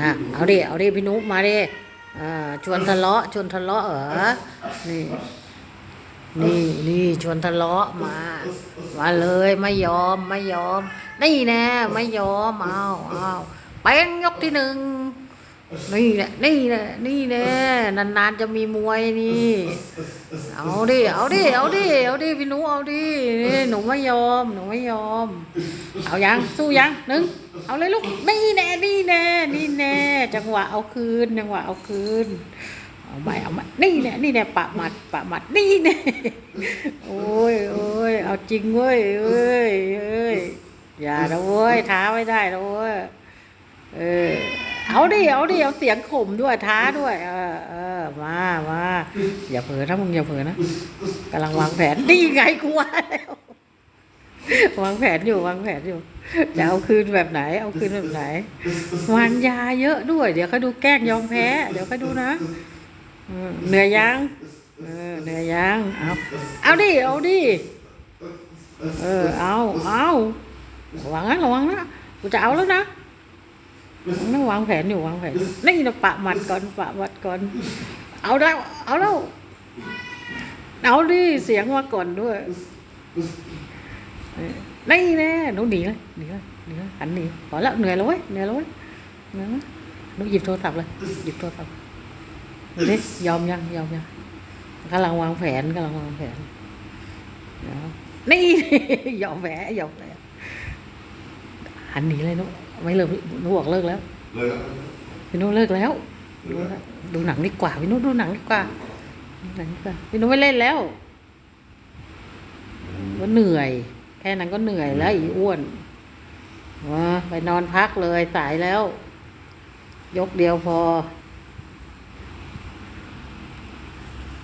นะเอาดิเอาดิพี่นุ๊มาดิชวนทะเลาะชวนทะเลาะเหรอนี่นี่นี่ชวนทะเลาะมามาเลยไม่ยอมไม่ยอมนี่แน่ไม่ยอมเอาเอาแป้งยกที่หนึ่งนี่แหละนี่แหละนี่แน่นานๆจะมีมวยนี่เอาดิเอาดิเอาดิเอาดิพี่หนูเอาดินี่หนูไม่ยอมหนูไม่ยอม เอายังสู้ยังหนึ่งเอาเลยลูกนี่แน่นี่แน่นี่แน่ จังหวะเอาคืน จังหวะเอาคืน เอาใหม่เอาใหม่นี่แน่นี่แน่ปะหมัดปะหมัดนี่แน่โอ้ยโอ้ยเอาจริงเว้ยเอ้ยเอ้ยอย่านะเว้ยท้าไม่ได้นะเว้ยเออเอาดิเอาดิเอาเสียงข่มด้วยท้าด้วย เออเออมามาอย่าเผลอนะมึงอย่าเผลอนะกำลังวางแผนนี่ไงกูว่าแล้ว วางแผนอยู่วางแผนอยู่จะเอาคืนแบบไหน เอาคืนแบบไหน วางยาเยอะด้วย เดี๋ยวเขาดูแกล้งยอมแพ้ เดี๋ยวเขาดูนะเหนื่อยยังเหนื่อยยังเอาเอาดิเอาดิเออเอาเอาระวังนะระวังนะกูจะเอาแล้วนะนั่งวางแผนอยู่วางแผ่นี่นะปะหมัดก่อนปะหมัดก่อน เอาแล้วเอาแล้วเอาดิเสียงมาก่อนด้วย นี่แน่หนูหนีเลยหนีเลยหนีเลยหันหนีพอแล้วเหนื่อยแล้วเว้ยเหนื่อยแล้วเว้ยเหนื่อยหนูหยิบโทรศัพท์เลยหยิบโทรศัพท์ดูดิยอมยังยอมยังกำลังวางแผนกำลังวางแผนนี่ยอมแผลยอมแผลหันหนีเลยนุไม่เลิกนุบอกเลิกแล้วเลยแล้วพี่นุเลิกแล้วดูแล้ว ดูหนังดีกว่าพี่นุดูหนังดีกว่าหนังดีกว่าพี่นุไม่เล่นแล้วก็เหนื่อย ค่นั้นก็เหนื่อยแล้วอีอ้วนไปนอนพักเลยสายแล้ว ยกเดียวพอ